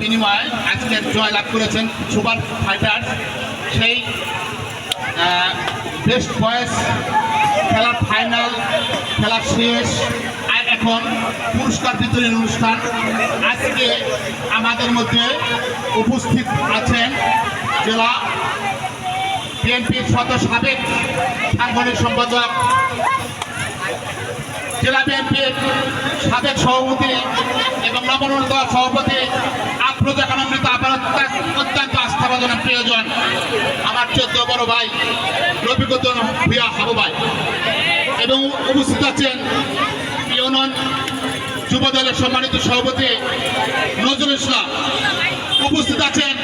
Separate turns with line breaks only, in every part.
বিনিময়ে আজকের জয় লাভ করেছেন সুপার ফাইটার। সেই বেস্ট বয়েস খেলার ফাইনাল খেলা শেষ। আর এখন পুরস্কার বিতরণ অনুষ্ঠান। আজকে আমাদের মধ্যে উপস্থিত আছেন জেলা বিএনপির সদস্য সাবেক সাংগঠনিক সম্পাদক জেলা বিএনপির সাবেক সভাপতি এবং নবনির্বাচিত সভাপতি আফরোজা কানন্দিত আপনার অত্যন্ত আস্থাভাজন প্রিয়জন, আমার চোদ্দ বড় ভাই রফিকুদ্দিন ভুয়া হাবু ভাই। এবং উপস্থিত আছেন ইউনিয়ন যুব দলের সম্মানিত সভাপতি নজরুল ইসলাম। উপস্থিত আছেন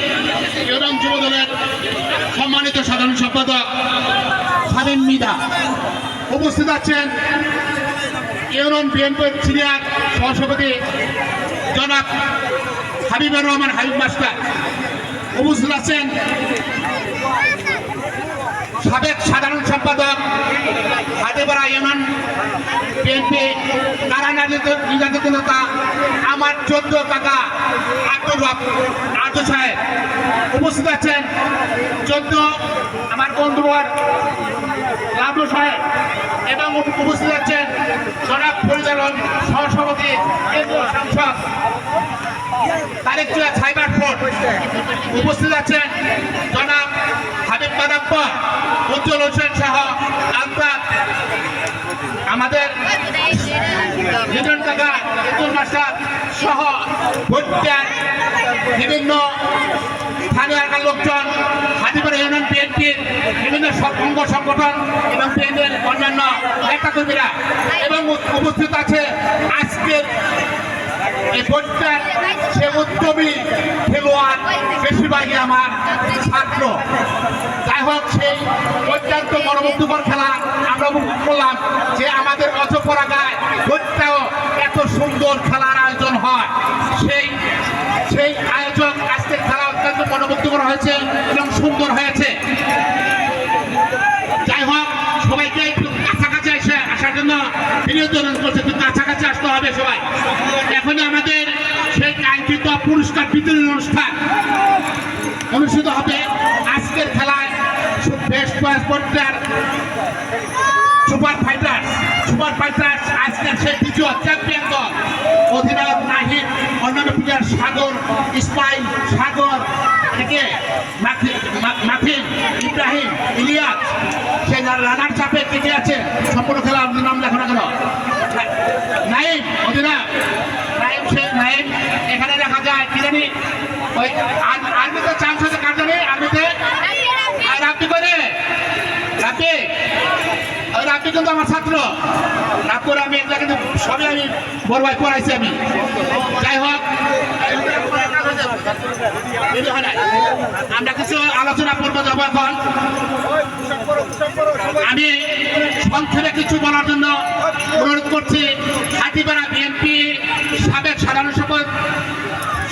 ইউনিয়ন যুব দলের সম্মানিত সাধারণ সম্পাদক স্বাধীন মিদা। উপস্থিত আছেন ইউনিয়ন বিএনপির সিনিয়র সহসভাপতি জনাব হাবিবুর রহমান হাবিব মাস্টার, উপস্থিত আছেন সাবেক সাধারণ সম্পাদক হাতিপাড়া ইউনিয়ন বিএনপি কারা নির্যাতিত নেতা আমার চোদ্দ কাকা আব্দুর রব আর্য সাহেব উপস্থিত আছেন। চোদ্দ আমার বন্ধুবর লাভলু সাহেব এবং উপস্থিত আছেন জনাব পরিচালন সহসভাপতি কেন্দ্রীয় সাংসদ উপস্থিত আছেন জনাব হাবিব উজ্জ্বল হোসেন আমাদের কাকা মাস্টার সহ ভোটার, বিভিন্ন স্থানীয় এলাকার লোকজন হাতিপাড়া ইউনিয়ন বিএনপির বিভিন্ন অঙ্গ সংগঠন এবং বিএনপির অন্যান্য নেতাকর্মীরা এবং উপস্থিত আছে আজকের এই ভোটটার সে উদ্যমী খেলোয়াড় বেশিরভাগই আমার ছাত্র যাই হোক সেই মনোমুগ্ধকর খেলা আমরা উপভোগ করলাম যে আমাদের অজপরা গায়ে ভোটটাও এত সুন্দর খেলার আয়োজন হয়। সেই সেই আয়োজন আজকের খেলা অত্যন্ত মনোমুগ্ধকর হয়েছে এবং সুন্দর হয়েছে। যাই হোক, সবাইকে একটু কাছাকাছি এসে আসার জন্য বিনোদন করছে, একটু কাছাকাছি আসতে হবে সবাই। এখন আমাদের সেই কাঙ্ক্ষিত পুরস্কার বিতরণ অনুষ্ঠান অনুষ্ঠিত হবে আজকের খেলায় বেস্ট পর্যায়ের সুপার ফাইটার্স সুপার ফাইটার্স আজকের সেই দ্বিতীয় চ্যাম্পিয়ন দল। অধিনায়ক নাহিদ, অন্যান্য প্লেয়ার সাগর, ইসমাইল সাগর, থেকে মাথিন ইব্রাহিম, ইলিয়াস সেই রানার চাপে কে আছে, সম্পূর্ণ খেলা নাম লেখো না কেন? নাইম অধিনায়ক। নাইম সে নাইম এখানে দেখা যায়, কি জানি, ওই আর- আর্মিতে চান্স হয়েছে কার জানি আর্মিতে আর রাব্বি করে কিন্তু আমার ছাত্র। করে আমি এগুলা কিন্তু সবই আমি ভাই আমি। যাই হোক। আমরা কিছু আলোচনা করব যাব এখন। আমি সংক্ষেপে কিছু বলার জন্য অনুরোধ করছি, হাতিপাড়া বিএনপি সাবেক সাধারণ সম্পাদক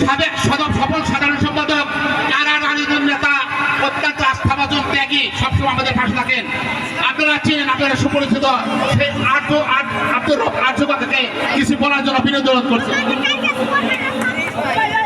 সাবেক সদর সফল সাধারণ সম্পাদক রানীদের নেতা? অত্যন্ত আস্থাভাজন ত্যাগী সবসময় আমাদের পাশে থাকেন আপনারা চেন আপনারা সুপরিচিত সেই আর্য আর্য থেকে কিছু বলার জন্য বিনোদন করছে
Thank you.